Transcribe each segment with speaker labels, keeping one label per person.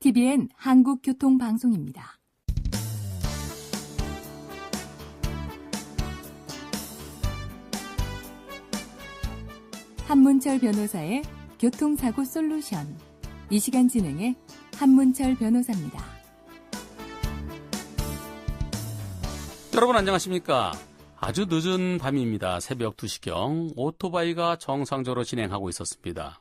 Speaker 1: TBN 한국교통방송입니다. 한문철 변호사의 교통사고 솔루션. 이 시간 진행해 한문철 변호사입니다.
Speaker 2: 여러분 안녕하십니까? 아주 늦은 밤입니다. 새벽 2시경 오토바이가 정상적으로 진행하고 있었습니다.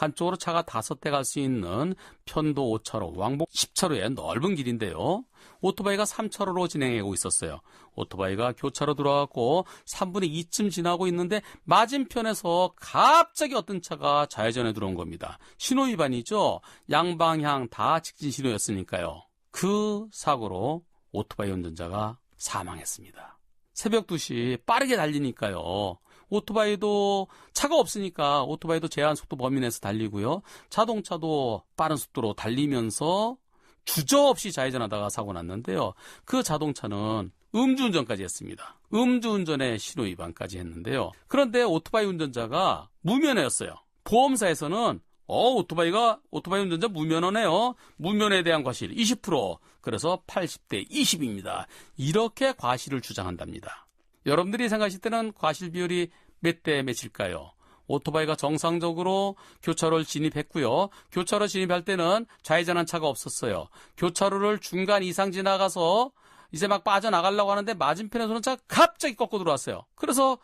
Speaker 2: 한쪽으로 차가 다섯 대 갈 수 있는 편도 5차로, 왕복 10차로의 넓은 길인데요. 오토바이가 3차로로 진행하고 있었어요. 오토바이가 교차로 들어왔고 3분의 2쯤 지나고 있는데 맞은편에서 갑자기 어떤 차가 좌회전에 들어온 겁니다. 신호 위반이죠. 양방향 다 직진 신호였으니까요. 그 사고로 오토바이 운전자가 사망했습니다. 새벽 2시 빠르게 달리니까요. 오토바이도 차가 없으니까 오토바이도 제한 속도 범위 내에서 달리고요. 자동차도 빠른 속도로 달리면서 주저없이 좌회전하다가 사고 났는데요. 그 자동차는 음주운전까지 했습니다. 음주운전의 신호 위반까지 했는데요. 그런데 오토바이 운전자가 무면허였어요. 보험사에서는 어, 오토바이가, 오토바이 운전자 무면허네요. 무면허에 대한 과실 20%. 그래서 80대 20입니다. 이렇게 과실을 주장한답니다. 여러분들이 생각하실 때는 과실 비율이 몇 대 몇일까요? 오토바이가 정상적으로 교차로를 진입했고요. 교차로 진입할 때는 좌회전한 차가 없었어요. 교차로를 중간 이상 지나가서 이제 막 빠져나가려고 하는데 맞은편에서는 차가 갑자기 꺾고 들어왔어요. 그래서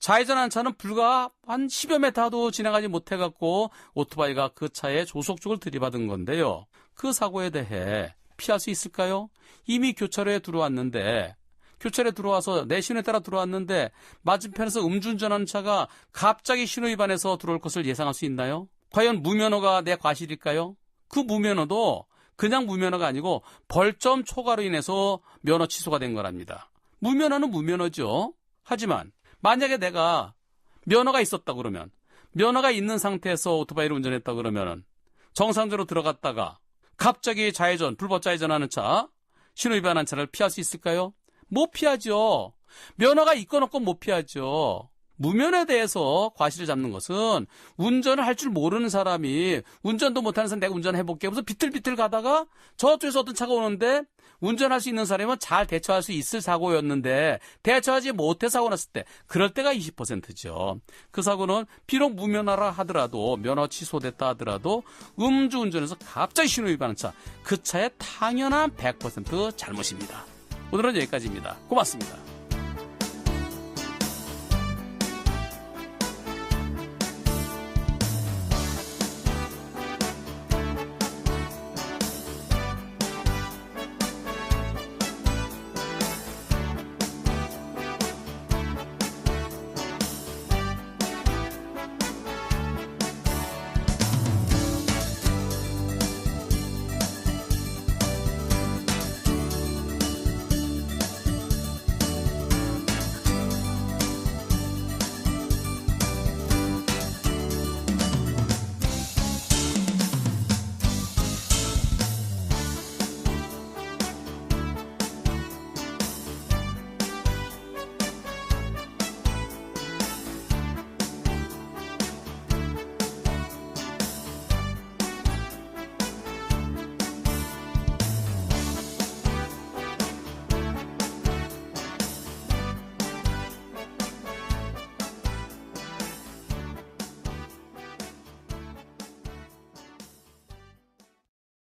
Speaker 2: 좌회전한 차는 불과 한 10여 메타도 지나가지 못해갖고 오토바이가 그 차에 조속적으로 들이받은 건데요. 그 사고에 대해 피할 수 있을까요? 이미 교차로에 들어왔는데 교차로에 들어와서 내 신호에 따라 들어왔는데 맞은편에서 음주운전하는 차가 갑자기 신호 위반해서 들어올 것을 예상할 수 있나요? 과연 무면허가 내 과실일까요? 그 무면허도 그냥 무면허가 아니고 벌점 초과로 인해서 면허 취소가 된 거랍니다. 무면허는 무면허죠. 하지만 만약에 내가 면허가 있었다 그러면 면허가 있는 상태에서 오토바이를 운전했다 그러면은 정상적으로 들어갔다가 갑자기 좌회전 불법 좌회전하는 차 신호 위반한 차를 피할 수 있을까요? 못 피하죠. 면허가 있건 없건 못 피하죠. 무면허에 대해서 과실을 잡는 것은 운전을 할 줄 모르는 사람이 운전도 못하는 사람 내가 운전해볼게 하면서 비틀비틀 가다가 저쪽에서 어떤 차가 오는데 운전할 수 있는 사람은 잘 대처할 수 있을 사고였는데 대처하지 못해 사고 났을 때 그럴 때가 20%죠. 그 사고는 비록 무면허라 하더라도 면허 취소됐다 하더라도 음주운전에서 갑자기 신호 위반한 차 그 차의 당연한 100% 잘못입니다. 오늘은 여기까지입니다. 고맙습니다.